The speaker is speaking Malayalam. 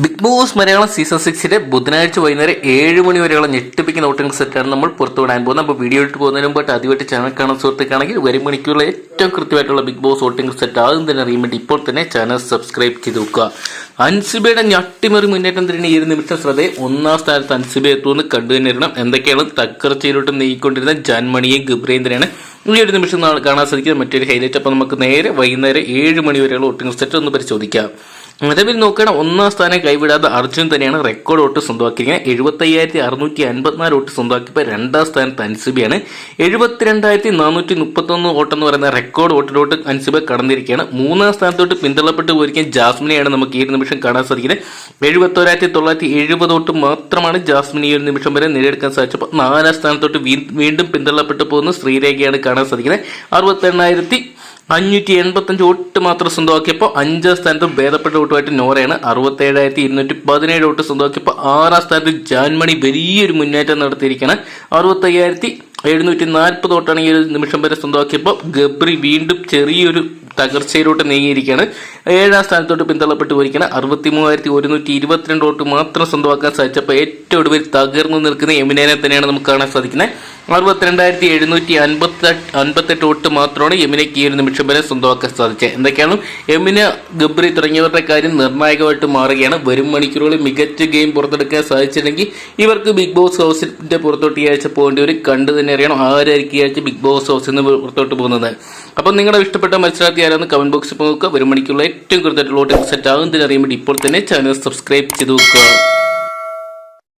ബിഗ് ബോസ് മലയാളം സീസൺ സിക്സിന്റെ ബുധനാഴ്ച വൈകുന്നേരം ഏഴ് മണി വരെയുള്ള ഞെട്ടിപ്പിക്കുന്ന ഔട്ടിംഗ് സെറ്റാണ് നമ്മൾ പുറത്തുവിടാൻ പോകുന്നത്. അപ്പോൾ വീഡിയോ ഇട്ട് പോകുന്നതിന് മുമ്പ് ആദ്യമായിട്ട് ചാനൽ കാണാൻ സുഹൃത്തുക്കാണെങ്കിൽ വരും മണിക്കൂറിലെ ഏറ്റവും കൃത്യമായിട്ടുള്ള ബിഗ് ബോസ് വോട്ടിംഗ് സെറ്റ് ആദ്യം തന്നെ അറിയാൻ വേണ്ടി ഇപ്പോൾ തന്നെ ചാനൽ സബ്സ്ക്രൈബ് ചെയ്ത് വെക്കുക. അൻസിബയുടെ ഞട്ടിമറി മുന്നേറ്റം തന്നെ ഈ ഒരു നിമിഷം ശ്രദ്ധയെ ഒന്നാം സ്ഥാനത്ത് അൻസിബ എത്തുമെന്ന് കണ്ടു തന്നെ എന്തൊക്കെയാണ് തക്കർച്ചയിലോട്ട് നീങ്ങിക്കൊണ്ടിരുന്ന ജാൻമണിയും ഗബ്രേന്ദ്രനാണ് ഈ ഒരു നിമിഷം കാണാൻ സാധിക്കുന്ന മറ്റൊരു ഹൈലൈറ്റ് അപ്പോൾ നമുക്ക് നേരെ വൈകുന്നേരം ഏഴ് മണി വരെയുള്ള ഔട്ടിംഗ് സെറ്റ് ഒന്ന് പരിശോധിക്കാം. നിലവിൽ നോക്കുകയാണ് ഒന്നാം സ്ഥാനം കൈവിടാതെ അർജുൻ തന്നെയാണ് റെക്കോർഡ് വോട്ട് സ്വന്തമാക്കിയിരിക്കുന്നത്. എഴുപത്തയ്യായിരത്തി അറുന്നൂറ്റി അൻപത്തിനാല് വോട്ട് സ്വന്തമാക്കിയപ്പോൾ രണ്ടാം സ്ഥാനത്ത് അൻസിബിയാണ് എഴുപത്തിരണ്ടായിരത്തി നാനൂറ്റി മുപ്പത്തൊന്ന് വോട്ട് എന്ന് പറയുന്ന റെക്കോർഡ് വോട്ടിലോട്ട് അൻസിബ കടന്നിരിക്കുകയാണ്. മൂന്നാം സ്ഥാനത്തോട്ട് പിന്തള്ളപ്പെട്ട് പോയിരിക്കാൻ ജാസ്മിനെയാണ് നമുക്ക് ഈ നിമിഷം കാണാൻ സാധിക്കുന്നത്. എഴുപത്തോരായിരത്തി തൊള്ളായിരത്തി എഴുപത് വോട്ട് മാത്രമാണ് ജാസ്മിനി ഈ ഒരു നിമിഷം വരെ നേടിയെടുക്കാൻ സാധിച്ചപ്പോൾ നാലാം സ്ഥാനത്തോട്ട് വീണ്ടും പിന്തള്ളപ്പെട്ട് പോകുന്ന ശ്രീരേഖയാണ് കാണാൻ സാധിക്കുന്നത്. അറുപത്തെണ്ണായിരത്തി അഞ്ഞൂറ്റി എൺപത്തഞ്ച് വോട്ട് മാത്രം സ്വന്തമാക്കിയപ്പോൾ അഞ്ചാം സ്ഥാനത്ത് ഭേദപ്പെട്ട വോട്ടുമായിട്ട് നോറയാണ്. അറുപത്തേഴായിരത്തി ഇരുന്നൂറ്റി പതിനേഴ് വോട്ട് സ്വന്തമാക്കിയപ്പോൾ ആറാം സ്ഥാനത്ത് ജാൻമണി വലിയൊരു മുന്നേറ്റം നടത്തിയിരിക്കുകയാണ്. അറുപത്തയ്യായിരത്തി എഴുന്നൂറ്റി നാൽപ്പത് വോട്ടാണ് ഈ ഒരു നിമിഷം വരെ സ്വന്തമാക്കിയപ്പോൾ ഗബ്രി വീണ്ടും ചെറിയൊരു തകർച്ചയിലോട്ട് നീങ്ങിയിരിക്കുകയാണ്. ഏഴാം സ്ഥാനത്തോട്ട് പിന്തള്ളപ്പെട്ടു പോയിരിക്കുകയാണ്. അറുപത്തി മൂവായിരത്തി ഒരുന്നൂറ്റി ഇരുപത്തിരണ്ട് വോട്ട് മാത്രം സ്വന്തമാക്കാൻ സാധിച്ചപ്പോൾ ഏറ്റവും ഒടുവിൽ തകർന്നു നിൽക്കുന്ന എമിനേനെ തന്നെയാണ് നമുക്ക് കാണാൻ സാധിക്കുന്നത്. അറുപത്തിരണ്ടായിരത്തി എഴുന്നൂറ്റി അൻപത്തി അൻപത്തെട്ട് വോട്ട് മാത്രമാണ് യമുനയ്ക്ക് ഈ ഒരു നിമിഷം വരെ സ്വന്തമാക്കാൻ സാധിച്ചത്. എന്തൊക്കെയാണ്? യമുന ഗബ്രി തുടങ്ങിയവരുടെ കാര്യം നിർണായകമായിട്ട് മാറുകയാണ്. വരും മണിക്കൂറുകളിൽ മികച്ച ഗെയിം പുറത്തെടുക്കാൻ സാധിച്ചില്ലെങ്കിൽ ഇവർക്ക് ബിഗ് ബോസ് ഹൗസിന്റെ പുറത്തോട്ട് ഈ ആഴ്ച പോകേണ്ടി വരും. കണ്ടു തന്നെ അറിയണം ആരായിരിക്കും ഈ ആഴ്ച ബിഗ് ബോസ് ഹൗസിൽ നിന്ന് പുറത്തോട്ട് പോകുന്നത്. അപ്പം നിങ്ങളുടെ ഇഷ്ടപ്പെട്ട മത്സരാർത്ഥി ആരാന്ന് കമന്റ് ബോക്സിൽ നോക്കുക. വരും മണിക്കുള്ള ഏറ്റവും കൂടുതൽ വോട്ടിംഗ് സെറ്റ് ആകുന്നതിന് അറിയാൻ വേണ്ടി ഇപ്പോൾ തന്നെ ചാനൽ സബ്സ്ക്രൈബ് ചെയ്ത് വെക്കുക